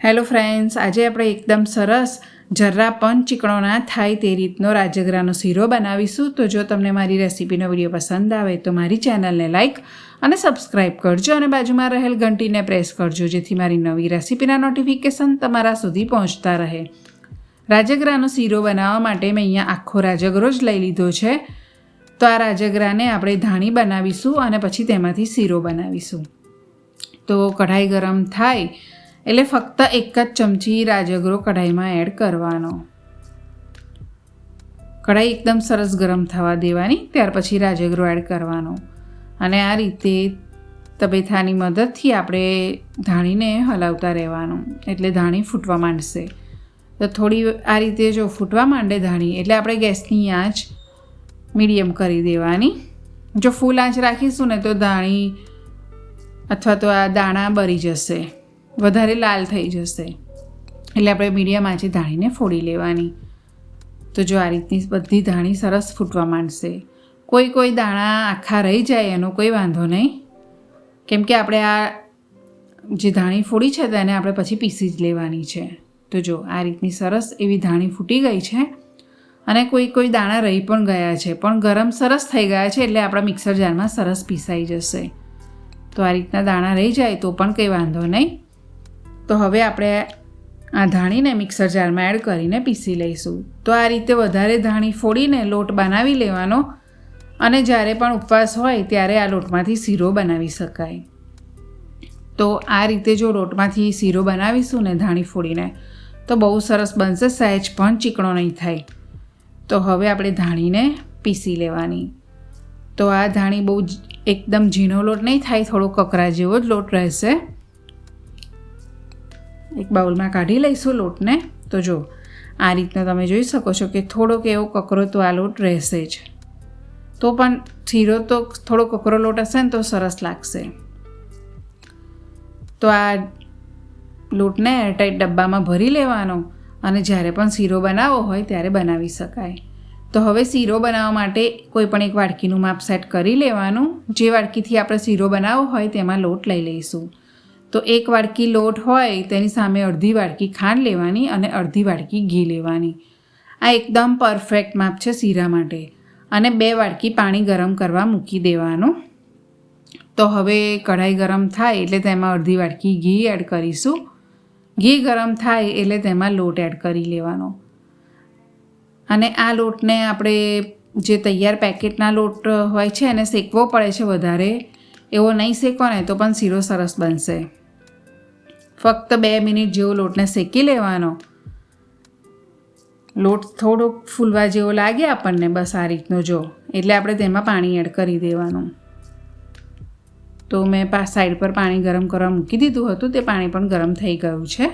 Hello friends, આજે આપણે એકદમ સરસ જરા પણ ચીકણો ના થાય તે રીતનો રાજગરાનો શીરો બનાવીશું. તો જો તમને મારી રેસીપીનો વીડિયો પસંદ આવે તો મારી ચેનલને લાઇક અને સબસ્ક્રાઇબ કરજો અને બાજુમાં રહેલ ઘંટીને પ્રેસ કરજો જેથી મારી નવી રેસીપીના નોટિફિકેશન તમારા સુધી પહોંચતા રહે. રાજગરાનો શીરો બનાવવા માટે મેં અહીંયા આખો રાજગરો જ લઈ લીધો છે. તો આ રાજગરાને આપણે ધાણી બનાવીશું અને પછી તેમાંથી શીરો બનાવીશું. તો કઢાઈ ગરમ થાય એટલે ફક્ત એક જ ચમચી રાજગરો કઢાઈમાં એડ કરવાનો. કઢાઈ એકદમ સરસ ગરમ થવા દેવાની, ત્યાર પછી રાજગરો એડ કરવાનો. અને આ રીતે તબેથાની મદદથી આપણે ધાણીને હલાવતા રહેવાનું, એટલે ધાણી ફૂટવા માંડશે. તો થોડી આ રીતે જો ફૂટવા માંડે ધાણી, એટલે આપણે ગેસની આંચ મીડિયમ કરી દેવાની. જો ફૂલ આંચ રાખીશું ને તો ધાણી અથવા તો આ દાણા બરી જશે. વધારે લાલ થઈ જશે. એટલે આપણે મીડિયામાંથી ધાણીને ફોડી લેવાની. તો જો આ રીતની બધી ધાણી સરસ ફૂટવા માંડશે. કોઈ કોઈ દાણા આખા રહી જાય, એનો કોઈ વાંધો નહીં. કેમ કે આપણે આ જે ધાણી ફોડી છે તેને આપણે પછી પીસી જ લેવાની છે. તો જો આ રીતની સરસ એવી ધાણી ફૂટી ગઈ છે, અને કોઈ કોઈ દાણા રહી પણ ગયા છે, પણ ગરમ સરસ થઈ ગયા છે, એટલે આપણા મિક્સર જારમાં સરસ પીસાઈ જશે. તો આ રીતના દાણા રહી જાય, તો પણ કંઈ વાંધો નહીં. તો હવે આપણે આ ધાણીને મિક્સર જારમાં એડ કરીને પીસી લઈશું. તો આ રીતે વધારે ધાણી ફોડીને લોટ બનાવી લેવાનો અને જ્યારે પણ ઉપવાસ હોય ત્યારે આ લોટમાંથી શીરો બનાવી શકાય. તો આ રીતે જો લોટમાંથી શીરો બનાવીશું ને ધાણી ફોડીને, તો બહુ સરસ બનશે, સહેજ પણ ચીકણો નહીં થાય. તો હવે આપણે ધાણીને પીસી લેવાની. તો આ ધાણી બહુ એકદમ ઝીણો લોટ નહીં થાય, થોડો કકરા જેવો જ લોટ રહેશે. એક બાઉલમાં કાઢી લઈશું લોટને. તો જો, આ રીતના તમે જોઈ શકો છો કે થોડોક એવો કકરો તો આ લોટ રહેશે જ. તો પણ શીરો તો થોડો કકરો લોટ હશે ને તો સરસ લાગશે. તો આ લોટને એરટાઈટ ડબ્બામાં ભરી લેવાનો અને જ્યારે પણ શીરો બનાવવો હોય ત્યારે બનાવી શકાય. તો હવે શીરો બનાવવા માટે કોઈ પણ એક વાડકીનું માપ સેટ કરી લેવાનું. જે વાડકીથી આપણે શીરો બનાવવો હોય તેમાં લોટ લઈ લઈશું. તો એક વાડકી લોટ હોય, તેની સામે અડધી વાડકી ખાંડ લેવાની અને અડધી વાડકી ઘી લેવાની. આ એકદમ પરફેક્ટ માપ છે શીરા માટે. અને બે વાડકી પાણી ગરમ કરવા મૂકી દેવાનું. તો હવે કઢાઈ ગરમ થાય એટલે તેમાં અડધી વાડકી ઘી એડ કરીશું. ઘી ગરમ થાય એટલે તેમાં લોટ એડ કરી લેવાનો. અને આ લોટને આપણે જે તૈયાર પેકેટના લોટ હોય છે એને શેકવો પડે છે વધારે. એવો નહીં શેકો ને તો પણ શીરો સરસ બનશે. ફક્ત બે મિનિટ જેવો લોટને શેકી લેવાનો. લોટ થોડોક ફૂલવા જેવો લાગે આપણને, બસ આ રીતનો જો. એટલે આપણે તેમાં પાણી એડ કરી દેવાનું. તો મેં પા સાઈડ પર પાણી ગરમ કરવા મૂકી દીધું હતું, તે પાણી પણ ગરમ થઈ ગયું છે.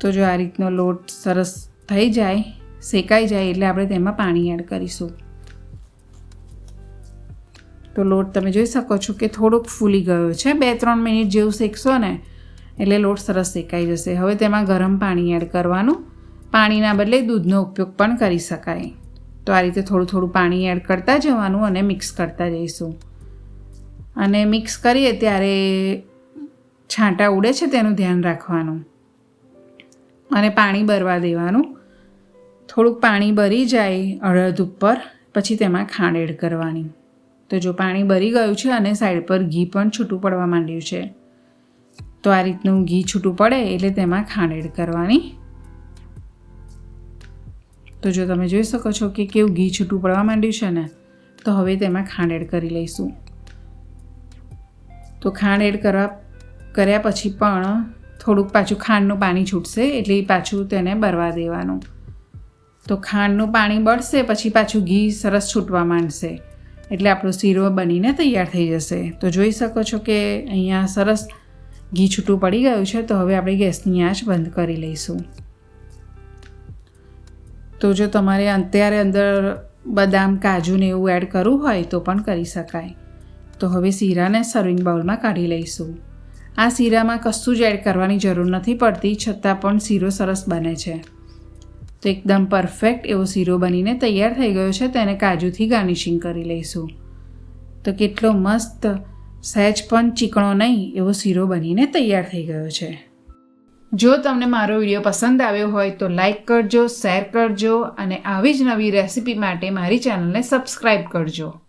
તો જો આ રીતનો લોટ સરસ થઈ જાય, શેકાઈ જાય, એટલે આપણે તેમાં પાણી એડ કરીશું. તો લોટ તમે જોઈ શકો છો કે થોડોક ફૂલી ગયો છે. બે, ત્રણ મિનિટ જેવું શેકશો ને, એટલે લોટ સરસ શેકાઈ જશે. હવે તેમાં ગરમ પાણી એડ કરવાનું. પાણીના બદલે દૂધનો ઉપયોગ પણ કરી શકાય. તો આ રીતે થોડું થોડું પાણી એડ કરતા જવાનું અને મિક્સ કરતા જઈશું. અને મિક્સ કરીએ ત્યારે છાંટા ઉડે છે તેનું ધ્યાન રાખવાનું. અને પાણી બરવા દેવાનું. થોડુંક પાણી બરી જાય અડદ ઉપર, પછી તેમાં ખાંડ એડ કરવાની. તો જો પાણી બરી ગયું છે અને સાઈડ પર ઘી પણ છૂટું પડવા માંડ્યું છે. તો આ રીતનું ઘી છૂટું પડે એટલે તેમાં ખાંડ એડ કરવાની. તો જો તમે જોઈ શકો છો કે કેવું ઘી છૂટું પડવા માંડ્યું છે ને, તો હવે તેમાં ખાંડ એડ કરી લઈશું. તો ખાંડ એડ કરવા, કર્યા પછી પણ થોડુંક પાછું ખાંડનું પાણી છૂટશે એટલે પાછું તેને બરવા દેવાનું. તો ખાંડનું પાણી બળશે પછી પાછું ઘી સરસ છૂટવા માંડશે. એટલે આપણો શીરો બનીને તૈયાર થઈ જશે. તો જોઈ શકો છો કે અહીંયા સરસ ઘી છૂટું પડી ગયું છે, તો હવે આપણે ગેસની આંચ બંધ કરી લઈશું. તો જો તમારે અત્યારે અંદર બદામ કાજુને એવું એડ કરવું હોય તો પણ કરી શકાય. તો હવે શીરાને સર્વિંગ બાઉલમાં કાઢી લઈશું. આ શીરામાં કશું જ એડ કરવાની જરૂર નથી પડતી, છતાં પણ શીરો સરસ બને છે. તો એકદમ પરફેક્ટ એવો શીરો બનીને તૈયાર થઈ ગયો છે તેને કાજુથી ગાર્નિશિંગ કરી લઈશું. તો કેટલો મસ્ત સહેજ પણ ચીકણો નહીં એવો શીરો બનીને તૈયાર થઈ ગયો છે. જો તમને મારો વીડિયો પસંદ આવ્યો હોય તો લાઈક કરજો શેર કરજો અને આવી જ નવી રેસિપી માટે મારી ચેનલને સબસ્ક્રાઈબ કરજો.